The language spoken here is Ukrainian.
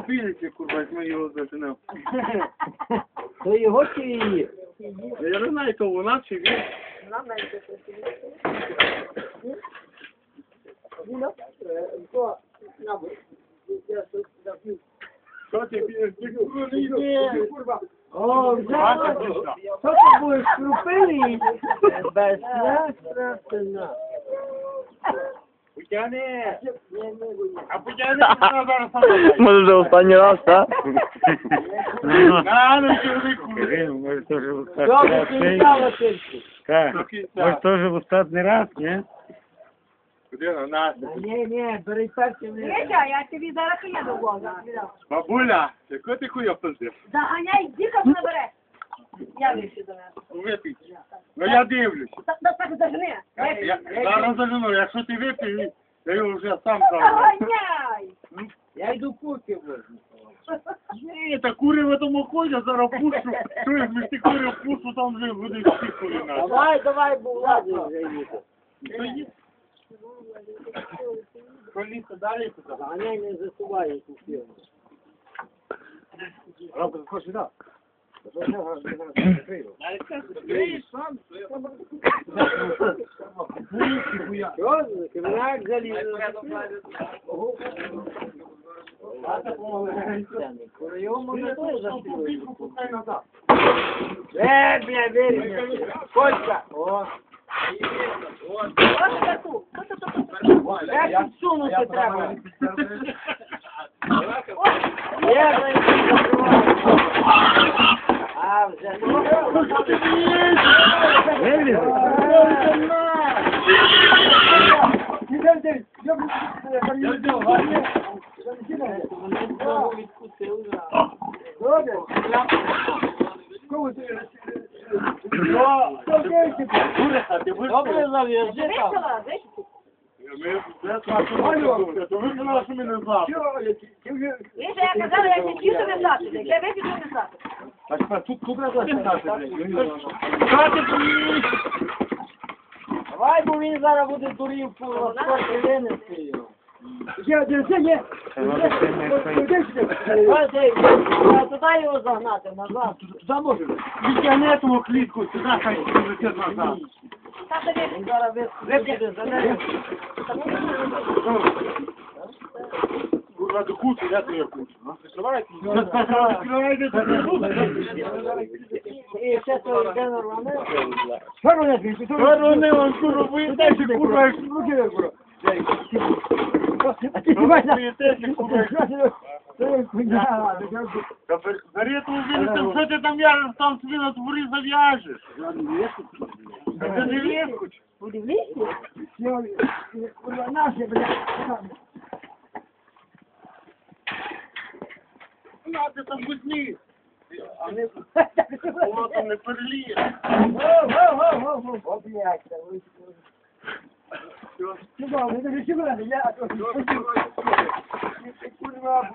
мобільниці, курва, ми його заженемо. То його чи її? Я не знаю, то вона чи він. Що ти підеш? Ти курва курва. О, вже. Що ти будеш крупили? Безстрашна. Потягни. А потягни, зараз сама. Може вже останній раз, так? На, ну чоловіку. Може теж в останній раз. Так. До. Може теж в останній раз, ні? Куди на нас? Ні, ні, бери першим. Вітя, я тобі зараз приїду в Бога. Бабуля, яку ти хуя пиздиш? Заганяй, діка набере. Я вийшов до мене. Випій. Ну я дивлюсь. Так, так, так, я, зараз зажену, якщо ти випив, я його вже сам загоню. Заганяй. Я йду курки возьму. Ні, та кури в тому ходять, зараз пущу. Чуєш, ми ті кури пущу, там вже буде всі кури наші. Давай, давай, бо влади вже їде. То є. Пролізти далі туди. Заганяй не засувай цю фірму. Ромко, заходь сюди. Що? Кримінальник заліз. Його можна теж mentiroso, que não é desalizado. É, minha vez, Coisa! Ó! Olha, Gatu! Canta, canta, canta! É que tu não se trava! Ah, você é louco! Ele! То ви казали, що ми не знали. Вийшла, я казала, я не чисто не знати. Я вийшла, не знати. Так, тут тут треба Давай, бо він зараз буде дурів по скорки винести його. Може ще ей, а туди його загнати, назад. Туди може. Відтягни того клітку, сюди, хай летить назад. Так, Він зараз вип'є занесе. Курва, до кучі, я твоя куча. І ще то йде нормально. Сторони, он курва, вийдете, курва, як руки, курва. А ти Ви смієтеся, курва. Та бер- Бери ту вилітом, що ти там в'яжеш, там собі на дворі зав'яжеш. Та Ти не вискоч. На, ти там возьми. А не, воно там не переліє. Курва,